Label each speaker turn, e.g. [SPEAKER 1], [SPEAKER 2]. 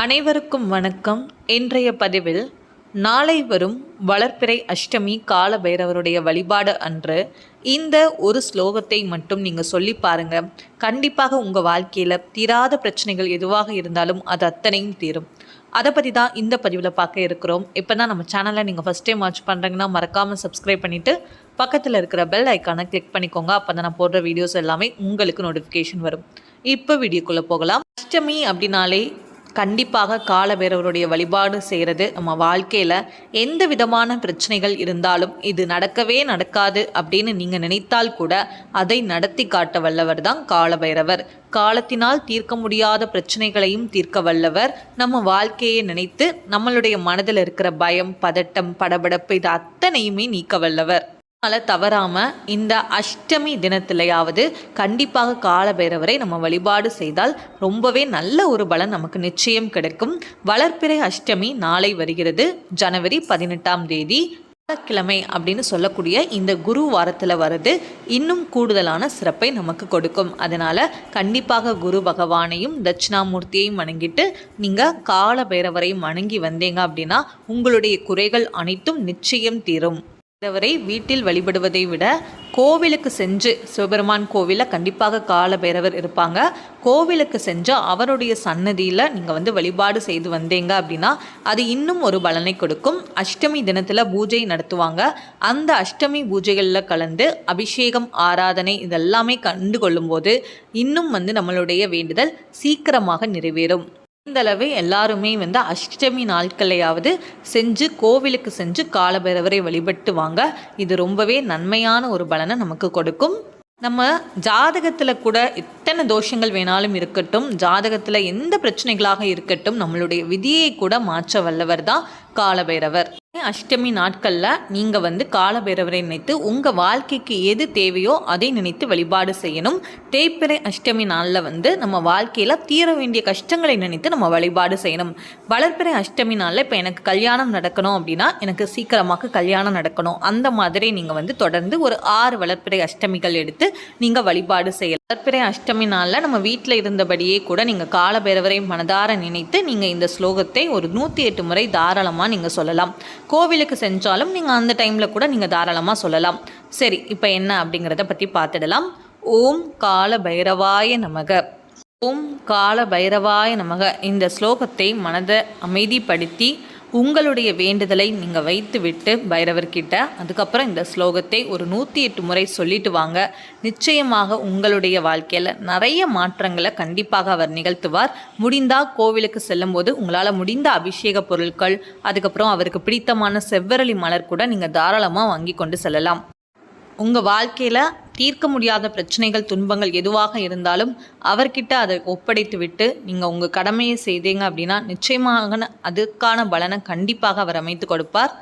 [SPEAKER 1] அனைவருக்கும் வணக்கம். இன்றைய பதிவில் நாளை வரும் வளர்ப்பிறை அஷ்டமி கால பைரவருடைய வழிபாடு அன்று இந்த ஒரு ஸ்லோகத்தை மட்டும் நீங்கள் சொல்லி பாருங்க. கண்டிப்பாக உங்கள் வாழ்க்கையில் தீராத பிரச்சனைகள் எதுவாக இருந்தாலும் அது அத்தனையும் தீரும். அதை பற்றி தான் இந்த பதிவில் பார்க்க இருக்கிறோம். இப்போ தான் நம்ம சேனலை நீங்கள் ஃபஸ்ட் டைம் வாட்ச் பண்ணுறீங்கன்னா மறக்காமல் சப்ஸ்கிரைப் பண்ணிவிட்டு பக்கத்தில் இருக்கிற பெல் ஐக்கானை கிளிக் பண்ணிக்கோங்க. அப்போ தான் நான் போடுற வீடியோஸ் எல்லாமே உங்களுக்கு நோட்டிஃபிகேஷன் வரும். இப்போ வீடியோக்குள்ளே போகலாம். அஷ்டமி அப்படின்னாலே கண்டிப்பாக கால பைரவருடைய வழிபாடு செய்கிறது நம்ம வாழ்க்கையில் எந்த விதமான பிரச்சனைகள் இருந்தாலும் இது நடக்கவே நடக்காது அப்படின்னு நீங்கள் நினைத்தால் கூட அதை நடத்தி காட்ட வல்லவர் தான் காலபைரவர். காலத்தினால் தீர்க்க முடியாத பிரச்சனைகளையும் தீர்க்க வல்லவர். நம்ம வாழ்க்கையை நினைத்து நம்மளுடைய மனதில் இருக்கிற பயம் பதட்டம் படபடப்பு இது அத்தனையுமே நீக்க வல்லவர். அதனால் தவறாமல் இந்த அஷ்டமி தினத்திலையாவது கண்டிப்பாக காலபைரவரை நம்ம வழிபாடு செய்தால் ரொம்பவே நல்ல ஒரு பலன் நமக்கு நிச்சயம் கிடைக்கும். வளர்ப்பிறை அஷ்டமி நாளை வருகிறது. ஜனவரி பதினெட்டாம் தேதி. கிழமை அப்படின்னு சொல்லக்கூடிய இந்த குரு வாரத்தில் வருது இன்னும் கூடுதலான சிறப்பை நமக்கு கொடுக்கும். அதனால் கண்டிப்பாக குரு பகவானையும் தட்சிணாமூர்த்தியையும் வணங்கிட்டு நீங்கள் கால பைரவரையும் வணங்கி வந்தீங்க அப்படின்னா உங்களுடைய குறைகள் அனைத்தும் நிச்சயம் தீரும். வரை வீட்டில் வழிபடுவதை விட கோவிலுக்கு சென்று சிவபெருமான் கோவிலில் கண்டிப்பாக கால பைரவர் இருப்பாங்க. கோவிலுக்கு சென்று அவருடைய சன்னதியில் நீங்கள் வந்து வழிபாடு செய்து வந்தீங்க அப்படின்னா அது இன்னும் ஒரு பலனை கொடுக்கும். அஷ்டமி தினத்தில் பூஜை நடத்துவாங்க. அந்த அஷ்டமி பூஜைகளில் கலந்து அபிஷேகம் ஆராதனை இதெல்லாமே கண்டு கொள்ளும்போது இன்னும் வந்து நம்மளுடைய வேண்டுதல் சீக்கிரமாக நிறைவேறும். இந்தளவு எல்லாருமே வந்து அஷ்டமி நாட்களையாவது செஞ்சு கோவிலுக்கு செஞ்சு காலபைரவரை வழிபட்டு வாங்க இது ரொம்பவே நன்மையான ஒரு பலனை நமக்கு கொடுக்கும். நம்ம ஜாதகத்தில் கூட எத்தனை தோஷங்கள் வேணாலும் இருக்கட்டும் ஜாதகத்தில் எந்த பிரச்சனைகளாக இருக்கட்டும் நம்மளுடைய விதியை கூட மாற்ற வல்லவர் தான் காலபைரவர். அஷ்டமி நாட்களில் நீங்கள் வந்து காலபைரவரை நினைத்து உங்கள் வாழ்க்கைக்கு எது தேவையோ அதை நினைத்து வழிபாடு செய்யணும். தேய்பிறை அஷ்டமி நாளில் வந்து நம்ம வாழ்க்கையில் தீர வேண்டிய கஷ்டங்களை நினைத்து நம்ம வழிபாடு செய்யணும். வளர்ப்பிறை அஷ்டமி நாளில் இப்போ எனக்கு கல்யாணம் நடக்கணும் அப்படின்னா எனக்கு சீக்கிரமாக கல்யாணம் நடக்கணும். அந்த மாதிரி நீங்கள் வந்து தொடர்ந்து ஒரு ஆறு வளர்ப்பிறை அஷ்டமிகள் எடுத்து நீங்கள் வழிபாடு செய்யலாம். வளர்ப்பிறை அஷ்டமி நாளில் நம்ம வீட்டில் இருந்தபடியே கூட நீங்கள் காலபைரவரை மனதார நினைத்து நீங்கள் இந்த ஸ்லோகத்தை ஒரு நூற்றி எட்டு முறை தாராளமாக நீங்கள் சொல்லலாம். கோவிலுக்கு செஞ்சாலும் நீங்கள் அந்த டைமில் கூட நீங்கள் தாராளமாக சொல்லலாம். சரி இப்போ என்ன அப்படிங்கிறத பற்றி பார்த்துடலாம். ஓம் கால பைரவாய நமக. ஓம் கால பைரவாய நமக. இந்த ஸ்லோகத்தை மனதை அமைதிப்படுத்தி உங்களுடைய வேண்டுதலை நீங்கள் வைத்து விட்டு பைரவர்கிட்ட அதுக்கப்புறம் இந்த ஸ்லோகத்தை ஒரு நூற்றி எட்டு முறை சொல்லிட்டு வாங்க. நிச்சயமாக உங்களுடைய வாழ்க்கையில் நிறைய மாற்றங்களை கண்டிப்பாக அவர் நிகழ்த்துவார். முடிந்தால் கோவிலுக்கு செல்லும்போது உங்களால் முடிந்த அபிஷேக பொருட்கள் அதுக்கப்புறம் அவருக்கு பிடித்தமான செவ்வரளி மலர் கூட நீங்கள் தாராளமாக வாங்கி கொண்டு செல்லலாம். உங்கள் வாழ்க்கையில் தீர்க்க முடியாத பிரச்சனைகள் துன்பங்கள் எதுவாக இருந்தாலும் அவர்கிட்ட அதை ஒப்படைத்து விட்டு நீங்கள் உங்கள் கடமையை செய்தீங்க அப்படின்னா நிச்சயமாக அதுக்கான பலனை கண்டிப்பாக அவர் அமைத்து கொடுப்பார்.